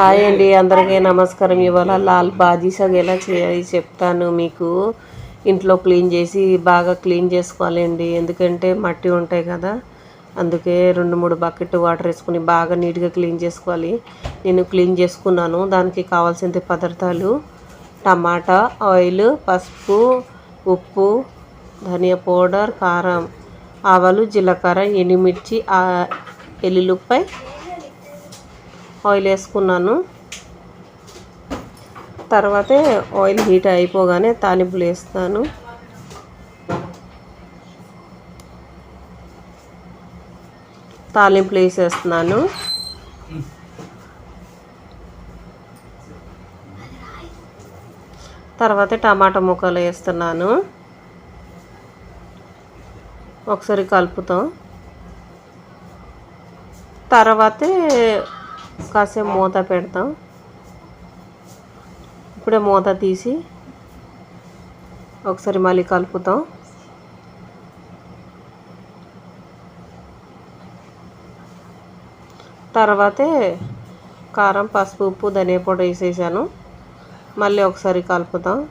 Hi అండి అందరికీ నమస్కారం. ఇవాళ లాల్ బాజీ సగ్ ఎలా చేయాలి చెప్తాను మీకు. ఇంట్లో క్లీన్ చేసి బాగా క్లీన్ చేసుకోవాలండి. ఎందుకంటే మట్టి ఉంటాయి కదా అందుకే రెండు మూడు బకెట్ వాటర్ వేసుకుని బాగా నీట్గా క్లీన్ చేసుకోవాలి. నేను క్లీన్ చేసుకున్నాను. దానికి కావాల్సిన పదార్థాలు టమాటా ఆయిల్ పసుపు ఉప్పు ధనియా పౌడర్ కారం ఆవాలు జీలకర్ర ఎండుమిర్చి ఆ, ఎల్లుల్లిపాయ ఆయిల్ వేసుకున్నాను. తర్వాతే ఆయిల్ హీట్ అయిపోగానే తాలింపులు వేస్తాను. తాలింపులు వేసేస్తున్నాను. తర్వాత టమాటా ముక్కలు వేస్తున్నాను. ఒకసారి కలుపుతాం. తర్వాతే కాసేపు మూత పెడతాం. ఇప్పుడే మూత తీసి ఒకసారి మళ్ళీ కలుపుతాం. తర్వాతే కారం పసుపు ఉప్పు ధనియా పొడి వేసేసాను. మళ్ళీ ఒకసారి కలుపుతాం.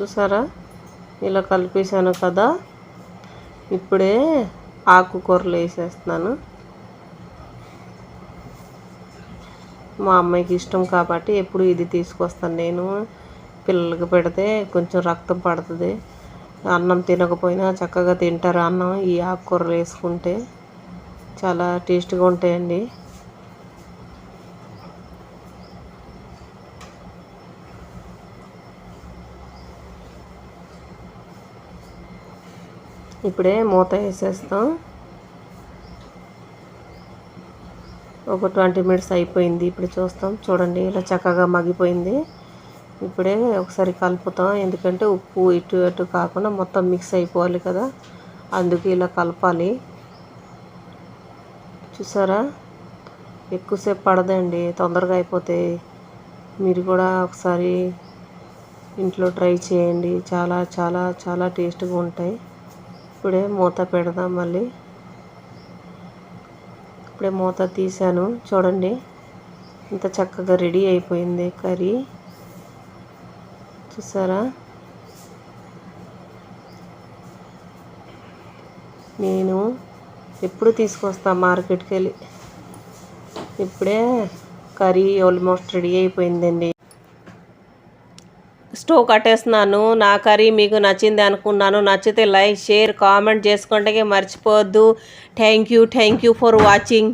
చూసారా? ఇలా కలిపేసాను కదా. ఇప్పుడే ఆకుకూరలు వేసేస్తున్నాను. మా అమ్మాయికి ఇష్టం కాబట్టి ఎప్పుడు ఇది తీసుకొస్తాను. నేను పిల్లలకి పెడితే కొంచెం రక్తం పడుతుంది. అన్నం తినకపోయినా చక్కగా తింటారు. అన్నం ఈ ఆకుకూరలు వేసుకుంటే చాలా టేస్ట్గా ఉంటాయండి. ఇప్పుడే మూత వేసేస్తాం. ఒక ట్వంటీ మినిట్స్ అయిపోయింది ఇప్పుడు చూస్తాం. చూడండి ఇలా చక్కగా మగ్గిపోయింది. ఇప్పుడే ఒకసారి కలుపుతాం. ఎందుకంటే ఉప్పు ఇటు అటు కాకుండా మొత్తం మిక్స్ అయిపోవాలి కదా. అందుకు ఇలా కలపాలి. చూసారా? ఎక్కువసేపు పడదండి. తొందరగా అయిపోతే మీరు కూడా ఒకసారి ఇంట్లో ట్రై చేయండి. చాలా చాలా చాలా టేస్ట్గా ఉంటాయి. ఇప్పుడే మూత పెడదాం మళ్ళీ. ఇప్పుడే మూత తీసాను చూడండి ఇంత చక్కగా రెడీ అయిపోయింది కర్రీ. చూసారా? నేను ఎప్పుడు తీసుకొస్తా మార్కెట్కి వెళ్ళి ఇప్పుడే కర్రీ ఆల్మోస్ట్ రెడీ అయిపోయిందండి. స్టవ్ కట్టేస్తున్నాను. నా కర్రీ మీకు నచ్చింది అనుకున్నాను. నచ్చితే లైక్ షేర్ కామెంట్ చేసుకుంటే మర్చిపోవద్దు. Thank you thank you for watching.